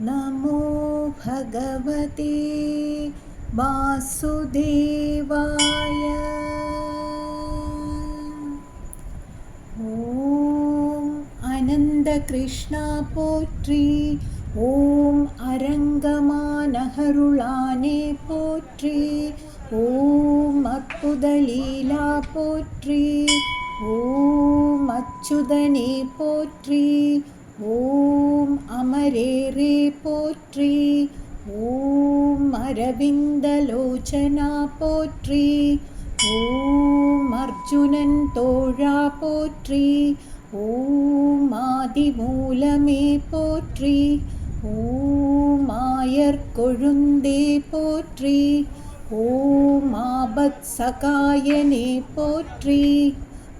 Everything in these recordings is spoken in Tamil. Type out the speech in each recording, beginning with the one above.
नमो भगवते वासुदेवाय ॐ अनन्दकृष्णा पोत्री ॐ அரங்கமானகருளானே போற்றி ஓம் அற்புதலீலா போற்றி ஓம் அச்சுதனே போற்றி ஓம் அமரேரே போற்றி ஓம் அரவிந்தலோச்சனா போற்றி ஓம் அர்ஜுனன் தோழா போற்றி ஓம் ஆதிமூலமே போற்றி ஓம் ஆயர் கொழுந்தே போற்றி ஓம் ஆபத் சகாயனே போற்றி.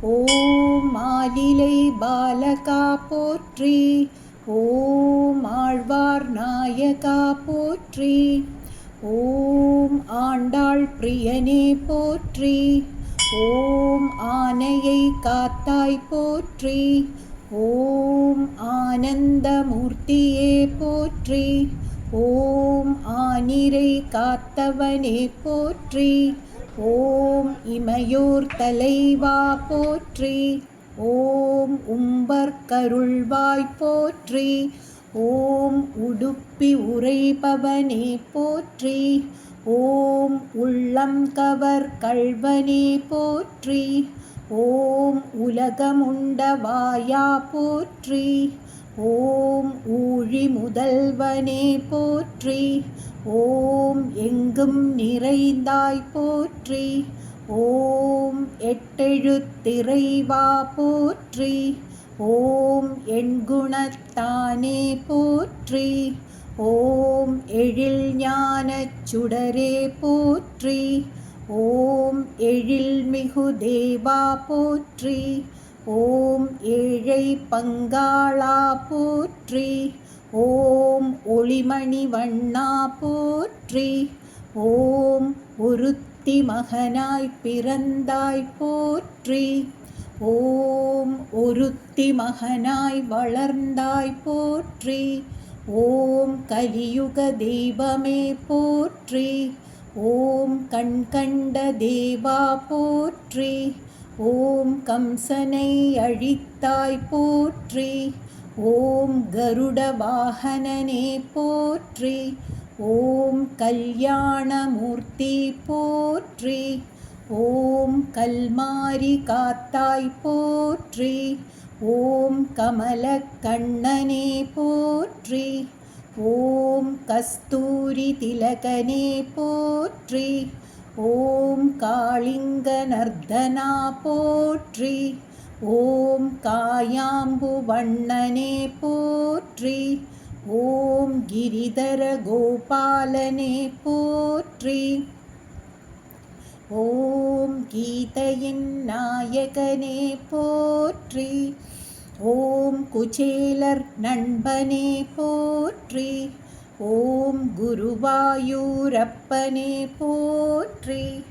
ஓம் ஆதிலை பாலகா போற்றி. ஓம் ஆழ்வார் நாயகா போற்றி. ஓம் ஆண்டாள் பிரியனே போற்றி. ஓம் ஆனையை காத்தாய் போற்றி. ஓம் ஆனந்தமூர்த்தியே போற்றி. ஓம் ஆனிரை காத்தவனே போற்றி. ஓம் இமையோர் தலைவா போற்றி. ஓம் உம்பர் கருள்வாய் போற்றி. ஓம் உடுப்பி உரைபவனே போற்றி. ஓம் உள்ளம் கவர் கல்வனே போற்றி. ஓம் உலகமுண்டவாயா போற்றி. ஓம் ஊழி முதல்வனே போற்றி. ஓம் எங்கும் நிறைந்தாய் போற்றி. ஓம் எட்டெழுத்திறைவா போற்றி. ஓம் எண்குணத்தானே போற்றி. ஓம் எழில் ஞானச் சுடரே போற்றி. ஓம் எழில் மிகு தேவா போற்றி. ஓம் ஏழை பங்காளா போற்றி. ஓம் ஒளிமணி வண்ணா போற்றி. ஓம் ஒருத்தி மகனாய் பிறந்தாய் போற்றி. ஓம் ஒருத்தி மகனாய் வளர்ந்தாய் போற்றி. ஓம் கலியுக தெய்வமே போற்றி. ஓம் கண்கண்ட தேவா போற்றி. ஓம் கம்சனை அழித்தாய் போற்றி. ஓம் கருட வாகனனே போற்றி. ஓம் கல்யாணமூர்த்தி போற்றி. ஓம் கல்மாரி காத்தாய் போற்றி. ஓம் கமல கண்ணனே போற்றி. ஓம் கஸ்தூரி திலகனே போற்றி. ஓம் காளிங்க நர்தனா போற்றி ஓம் காயாம்பு வண்ணனே போற்றி ஓம் கிரிதர கோபாலனே போற்றி. ஓம் கீதையின் நாயகனே போற்றி ஓம் குச்சேலர் நண்பனே போற்றி ஓம் குருவாயூரப்பனே போற்றி.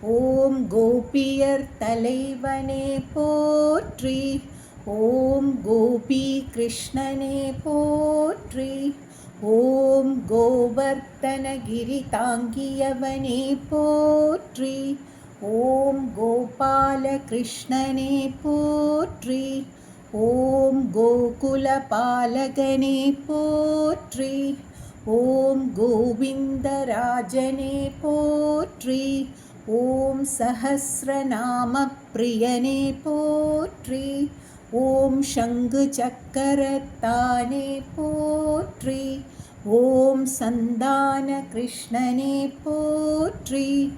ஓம் கோபியர் தலைவனே போற்றி. ஓம் கோபி கிருஷ்ணனே போற்றி. ஓம் கோவர்த்தனகிரி தாங்கியவனே போற்றி. ஓம் கோபால கிருஷ்ணனே போற்றி. ஓம் கோகுல பாலகனே போற்றி. ஓம் கோவிந்தராஜனே போற்றி. ஓம் சஹசிரநாம பிரியனே போற்றி. ஓம் சங்கு சக்கரத்தானே போற்றி. ஓம் சந்தான கிருஷ்ணனே போற்றி.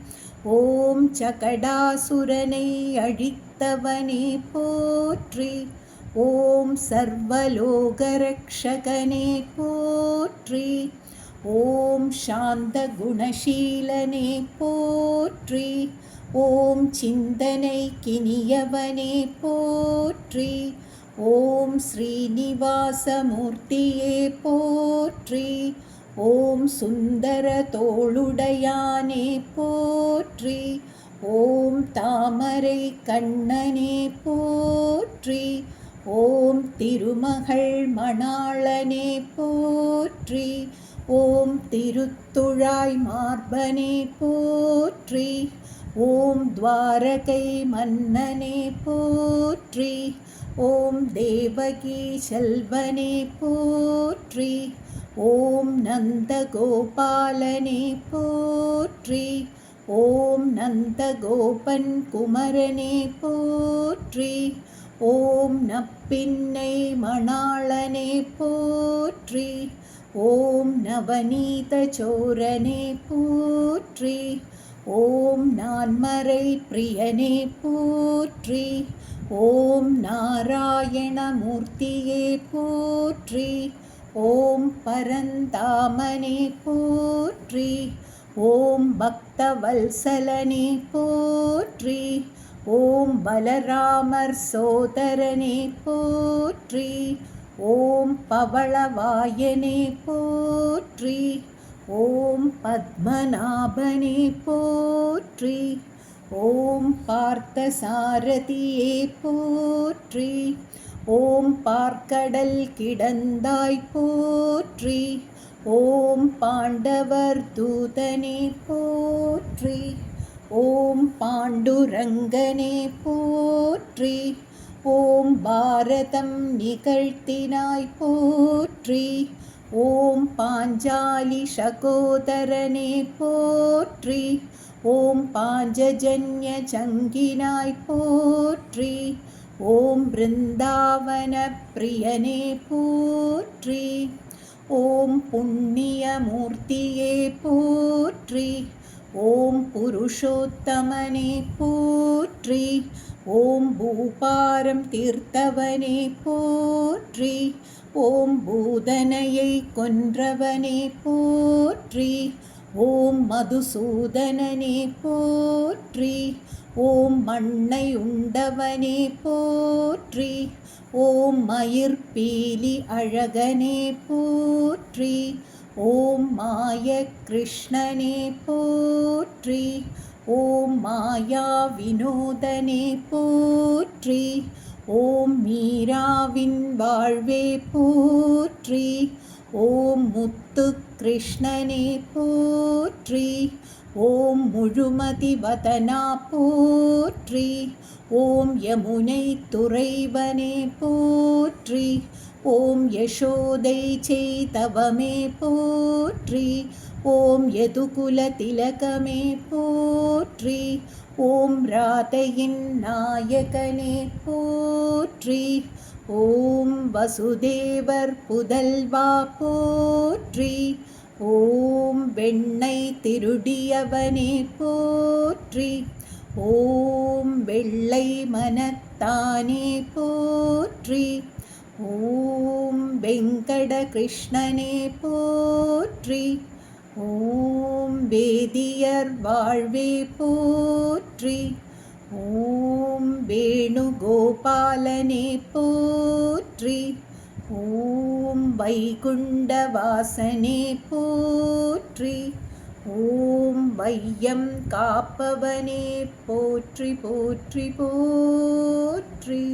ஓம் சகடாசுரனை அழித்தவனே போற்றி. ஓம் சர்வலோகரக்ஷகனே போற்றி. ஓம் சாந்த குணசீலனே போற்றி. ஓம் சிந்தனை கினியவனே போற்றி. ஓம் ஸ்ரீனிவாசமூர்த்தியே போற்றி. ஓம் சுந்தர தோளுடையானே போற்றி. ஓம் தாமரை கண்ணனே போற்றி. ஓம் திருமகள் மணாளனே போற்றி. ஓம் திருத்துழாய் மார்பனே போற்றி. ஓம் துவாரகை மன்னனே போற்றி. ஓம் தேவகி செல்வனே போற்றி. ஓம் நந்தகோபாலனே போற்றி. ஓம் நந்தகோபன் குமரனே போற்றி. ஓம் நப்பின்னை மணாளனே போற்றி. ஓம் நவநீத சோரனே போற்றி. ஓம் நான்மறை பிரியனே போற்றி. ஓம் நாராயணமூர்த்தியே போற்றி. ஓம் பரந்தாமனே போற்றி. ஓம் பக்தவல்சலனே போற்றி. ஓம் பலராமர் சோதரனே போற்றி. ஓம் பவளவாயனே போற்றி. ஓம் பத்மநாபனே போற்றி. ஓம் பார்த்தசாரதியே போற்றி. ஓம் பார்க்கடல் கிடந்தாய் போற்றி. ஓம் பாண்டவர் தூதனே போற்றி. ஓம் பாண்டுரங்கனே போற்றி. ஓம் பாரதம் நிகழ்த்தினாய் போற்றி. ஓம் பாஞ்சாலி சகோதரனே போற்றி. ஓம் பாஞ்சஜன்ய சங்கினாய் போற்றி. ஓம் பிருந்தாவன பிரியனே போற்றி. ஓம் புண்ணியமூர்த்தியே போற்றி. ஓம் புருஷோத்தமனே போற்றி. ஓம் பூபாரம் தீர்த்தவனே போற்றி. ஓம் பூதனையை கொன்றவனே போற்றி. ஓம் மதுசூதனனே போற்றி. ஓம் மண்ணை உண்டவனே போற்றி. ஓம் மயிர்பீலி அழகனே போற்றி. ஓம் மாய கிருஷ்ணனே போற்றி. ஓம் மாயா வினோதனே போற்றி. ஓம் மீராவின் வாழ்வே போற்றி. ஓம் முத்து கிருஷ்ணனே போற்றி. ஓம் முழுமதி வதனா போற்றி. ஓம் யமுனை துறைவனே போற்றி. ஓம் யசோதை செய்தவமே போற்றி. ஓம் யதுகுல திலகமே போற்றி. ஓம் ராதையின் நாயகனே போற்றி. ஓம் வசுதேவர் புதல்வா போற்றி. ஓம் வெண்ணை திருடியவனே போற்றி. ஓம் வெள்ளை மனத்தானே போற்றி. ஓம் வெங்கட கிருஷ்ணனே போற்றி. ஓம் வேதியர் வாழ்வே போற்றி. ஓம் வேணுகோபாலனே போற்றி. ஓம் வைகுண்ட வாசனே போற்றி ஓம் வையம் காப்பவனே போற்றி போற்றி போற்றி.